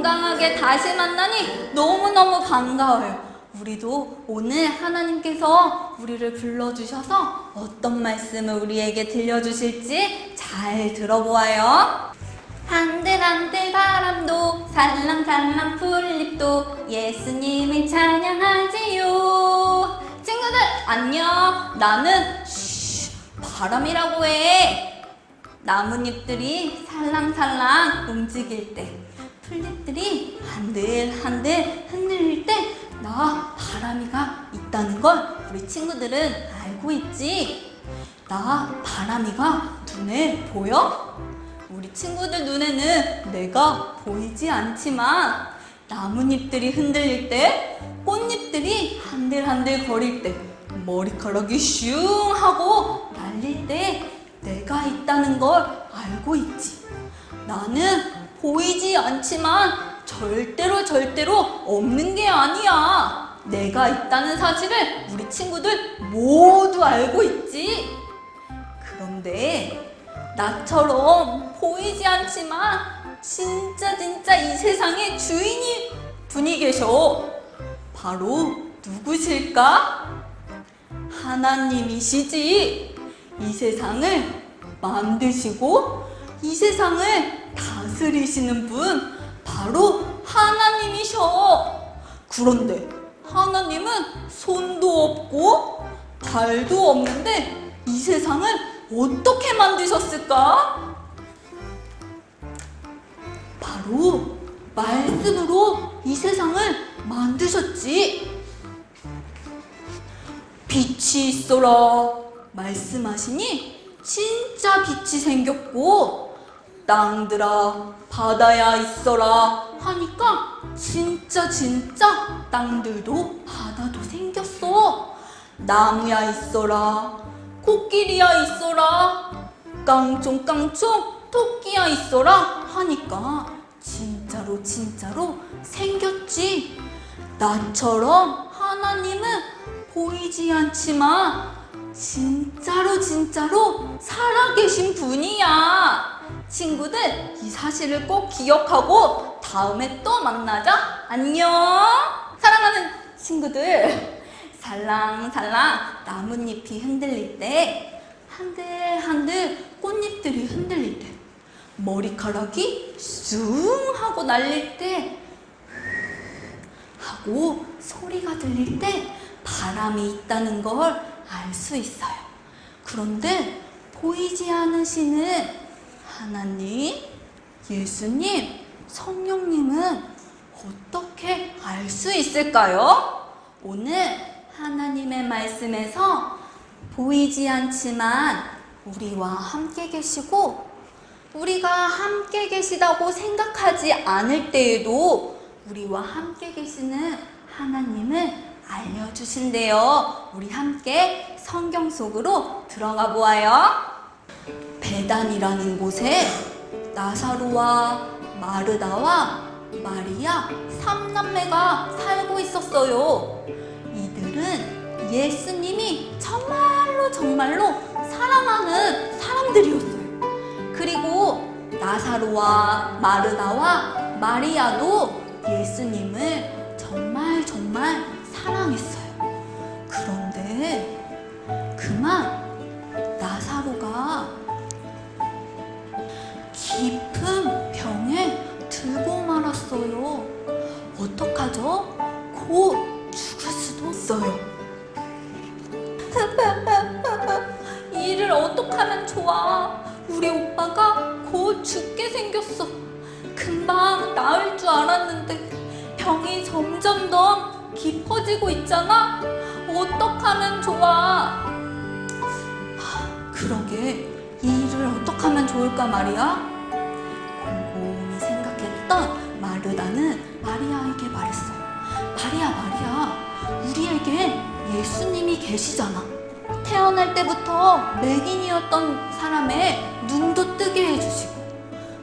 건강하게 다시 만나니 너무너무 반가워요. 우리도 오늘 하나님께서 우리를 불러주셔서 어떤 말씀을 우리에게 들려주실지 잘 들어보아요. 한들한들 바람도 살랑살랑 풀잎도 예수님을 찬양하지요. 친구들 안녕. 나는 쉬, 바람이라고 해. 나뭇잎들이 살랑살랑 움직일 때, 풀잎들이 한들한들 흔들릴 때, 나 바람이가 있다는 걸 우리 친구들은 알고 있지? 나 바람이가 눈에 보여? 우리 친구들 눈에는 내가 보이지 않지만 나뭇잎들이 흔들릴 때, 꽃잎들이 한들한들 거릴 때, 머리카락이 슝 하고 날릴 때 내가 있다는 걸 알고 있지. 나는 보이지 않지만 절대로 절대로 없는 게 아니야. 내가 있다는 사실을 우리 친구들 모두 알고 있지. 그런데 나처럼 보이지 않지만 진짜 진짜 이 세상의 주인이 분이 계셔. 바로 누구실까? 하나님이시지. 이 세상을 만드시고 이 세상을 다스리시는 분 바로 하나님이셔. 그런데 하나님은 손도 없고 발도 없는데 이 세상을 어떻게 만드셨을까? 바로 말씀으로 이 세상을 만드셨지. 빛이 있어라 말씀하시니 진짜 빛이 생겼고 땅들아 바다야 있어라. 하니까 진짜 진짜 땅들도 바다도 생겼어. 나무야 있어라. 코끼리야 있어라. 깡총깡총 토끼야 있어라. 하니까 진짜로 진짜로 생겼지. 나처럼 하나님은 보이지 않지만 진짜로 진짜로 살아계신 분이야. 친구들 이 사실을 꼭 기억하고 다음에 또 만나자. 안녕. 사랑하는 친구들 살랑살랑 나뭇잎이 흔들릴 때 한들한들 꽃잎들이 흔들릴 때 머리카락이 쑥 하고 날릴 때 하고 소리가 들릴 때 바람이 있다는 걸 알 수 있어요. 그런데 보이지 않으시는 하나님, 예수님, 성령님은 어떻게 알 수 있을까요? 오늘 하나님의 말씀에서 보이지 않지만 우리와 함께 계시고 우리가 함께 계시다고 생각하지 않을 때에도 우리와 함께 계시는 하나님을 알려주신대요. 우리 함께 성경 속으로 들어가 보아요. 베단이라는 곳에 나사로와 마르다와 마리아 삼남매가 살고 있었어요. 이들은 예수님이 정말로 정말로 사랑하는 사람들이었어요. 그리고 나사로와 마르다와 마리아도 예수님을 정말 정말 사랑했어요. 그런데 좋아? 우리 오빠가 곧 죽게 생겼어. 금방 나을 줄 알았는데 병이 점점 더 깊어지고 있잖아? 어떡하면 좋아? 하, 그러게 이 일을 어떡하면 좋을까 말이야? 곰곰이 생각했던 마르다는 마리아에게 말했어요. 마리아, 마리아, 우리에게 예수님이 계시잖아. 태어날 때부터 맹인이었던 사람의 눈도 뜨게 해주시고,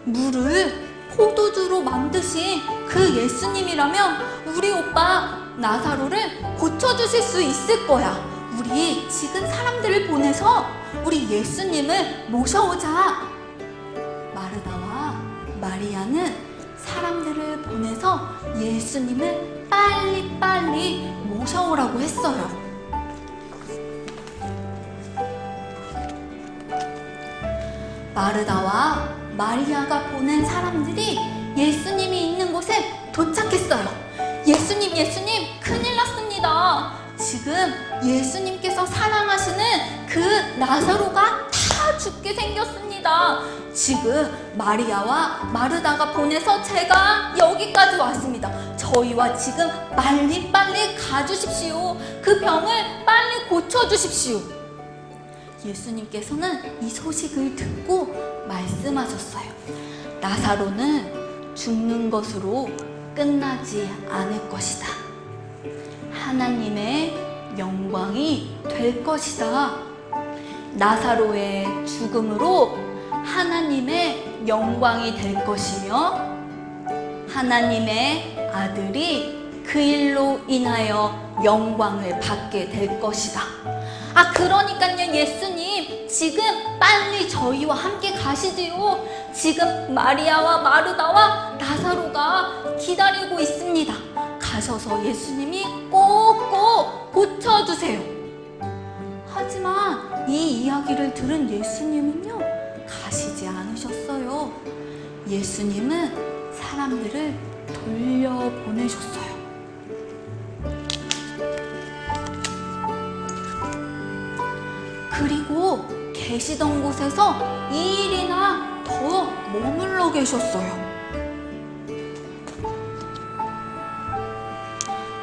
물을 포도주로 만드신 그 예수님이라면 우리 오빠 나사로를 고쳐주실 수 있을 거야. 우리 지금 사람들을 보내서 우리 예수님을 모셔오자. 마르다와 마리아는 사람들을 보내서 예수님을 빨리빨리 모셔오라고 했어요. 마르다와 마리아가 보낸 사람들이 예수님이 있는 곳에 도착했어요. 예수님, 예수님, 큰일 났습니다. 지금 예수님께서 사랑하시는 그 나사로가 다 죽게 생겼습니다. 지금 마리아와 마르다가 보내서 제가 여기까지 왔습니다. 저희와 지금 빨리빨리 가주십시오. 그 병을 빨리 고쳐주십시오. 예수님께서는 이 소식을 듣고 말씀하셨어요. 나사로는 죽는 것으로 끝나지 않을 것이다. 하나님의 영광이 될 것이다. 나사로의 죽음으로 하나님의 영광이 될 것이며 하나님의 아들이 그 일로 인하여 영광을 받게 될 것이다. 아, 그러니까요, 예수님. 지금 빨리 저희와 함께 가시지요. 지금 마리아와 마르다와 나사로가 기다리고 있습니다. 가셔서 예수님이 꼭꼭 고쳐주세요. 하지만 이 이야기를 들은 예수님은요, 가시지 않으셨어요. 예수님은 사람들을 돌려보내셨어요. 그리고 계시던 곳에서 2일이나 더 머물러 계셨어요.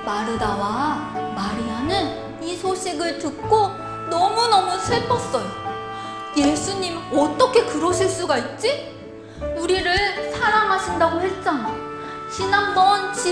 마르다와 마리아는 이 소식을 듣고 너무너무 슬펐어요. 예수님, 어떻게 그러실 수가 있지? 우리를 사랑하신다고 했잖아.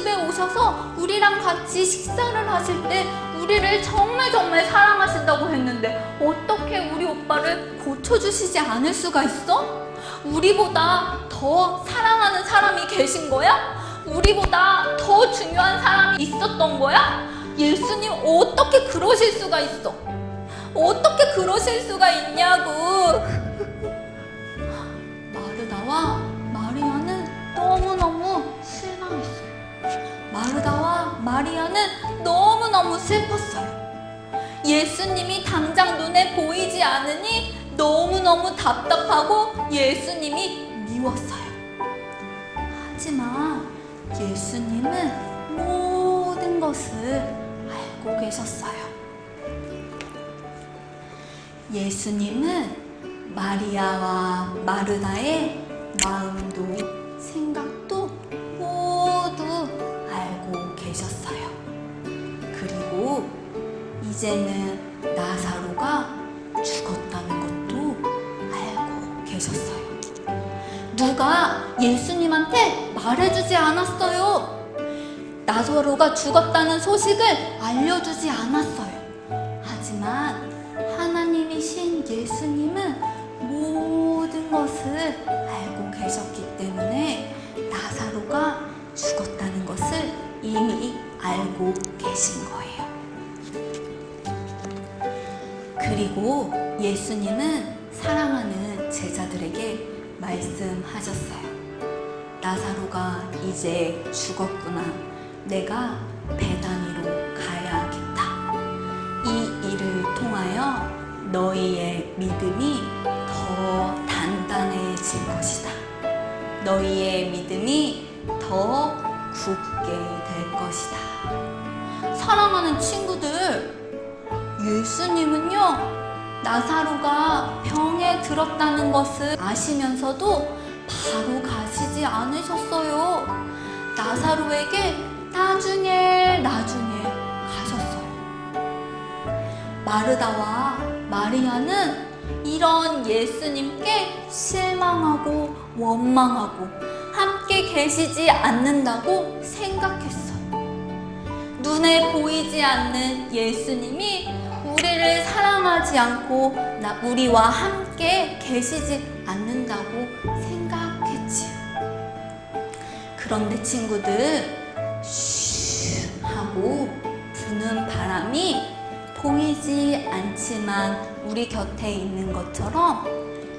집에 오셔서 우리랑 같이 식사를 하실 때 우리를 정말 정말 사랑하신다고 했는데 어떻게 우리 오빠를 고쳐주시지 않을 수가 있어? 우리보다 더 사랑하는 사람이 계신 거야? 우리보다 더 중요한 사람이 있었던 거야? 예수님 어떻게 그러실 수가 있어? 어떻게 그러실 수가 있냐고. 예수님이 당장 눈에 보이지 않으니 너무너무 답답하고 예수님이 미웠어요. 하지만 예수님은 모든 것을 알고 계셨어요. 예수님은 마리아와 마르다의 마음도 생각도 모두 알고 계셨어요. 그리고 이제는 나사로가 죽었다는 것도 알고 계셨어요. 누가 예수님한테 말해주지 않았어요. 나사로가 죽었다는 소식을 알려주지 않았어요. 하지만 하나님이신 예수님은 모든 것을 알고 계셨기 때문에 나사로가 죽었다는 것을 이미 알고 계신 거예요. 그리고 예수님은 사랑하는 제자들에게 말씀하셨어요. 나사로가 이제 죽었구나. 내가 베다니로 가야겠다. 이 일을 통하여 너희의 믿음이 더 단단해질 것이다. 너희의 믿음이 더 굳게 될 것이다. 사랑하는 친구들, 예수님은요, 나사로가 병에 들었다는 것을 아시면서도 바로 가시지 않으셨어요. 나사로에게 나중에 나중에 가셨어요. 마르다와 마리아는 이런 예수님께 실망하고 원망하고 함께 계시지 않는다고 생각했어요. 눈에 보이지 않는 예수님이 우리를 사랑하지 않고 나 우리와 함께 계시지 않는다고 생각했지요. 그런데 친구들 슈 하고 부는 바람이 보이지 않지만 우리 곁에 있는 것처럼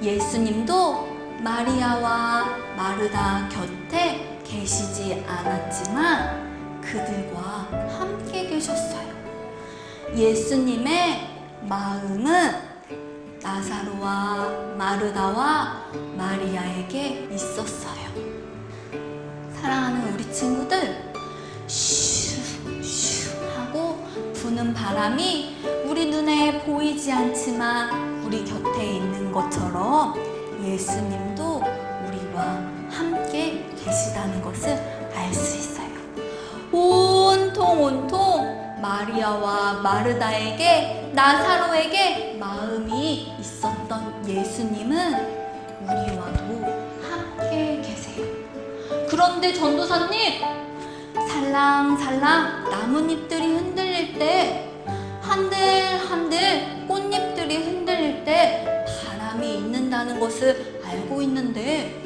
예수님도 마리아와 마르다 곁에 계시지 않았지만 그들과 함께 계셨어요. 예수님의 마음은 나사로와 마르다와 마리아에게 있었어요. 사랑하는 우리 친구들, 슈슈 하고 부는 바람이 우리 눈에 보이지 않지만 우리 곁에 있는 것처럼 예수님도 우리와 함께 계시다는 것을 알 수 있어요. 온통 온통 마리아와 마르다에게 나사로에게 마음이 있었던 예수님은 우리와도 함께 계세요. 그런데 전도사님, 살랑살랑 나뭇잎들이 흔들릴 때, 한들한들 꽃잎들이 흔들릴 때 바람이 있는다는 것을 알고 있는데,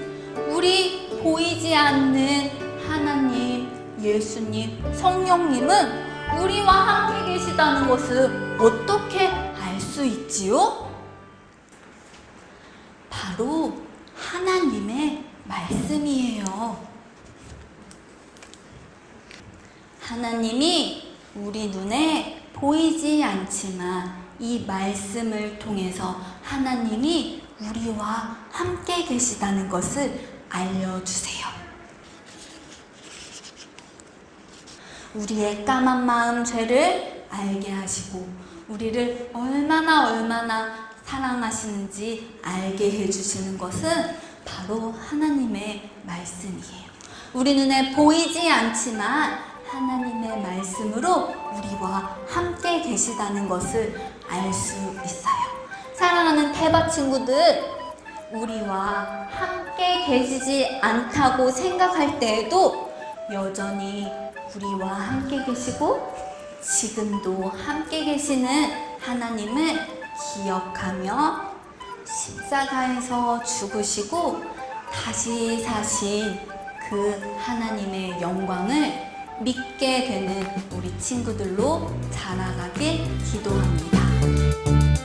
우리 보이지 않는 하나님, 예수님, 성령님은 우리와 함께 계시다는 것을 어떻게 알 수 있지요? 바로 하나님의 말씀이에요. 하나님이 우리 눈에 보이지 않지만 이 말씀을 통해서 하나님이 우리와 함께 계시다는 것을 알려주세요. 우리의 까만 마음 죄를 알게 하시고 우리를 얼마나 얼마나 사랑하시는지 알게 해주시는 것은 바로 하나님의 말씀이에요. 우리 눈에 보이지 않지만 하나님의 말씀으로 우리와 함께 계시다는 것을 알 수 있어요. 사랑하는 태바 친구들, 우리와 함께 계시지 않다고 생각할 때에도 여전히 우리와 함께 계시고 지금도 함께 계시는 하나님을 기억하며 십자가에서 죽으시고 다시 사신 그 하나님의 영광을 믿게 되는 우리 친구들로 자라가길 기도합니다.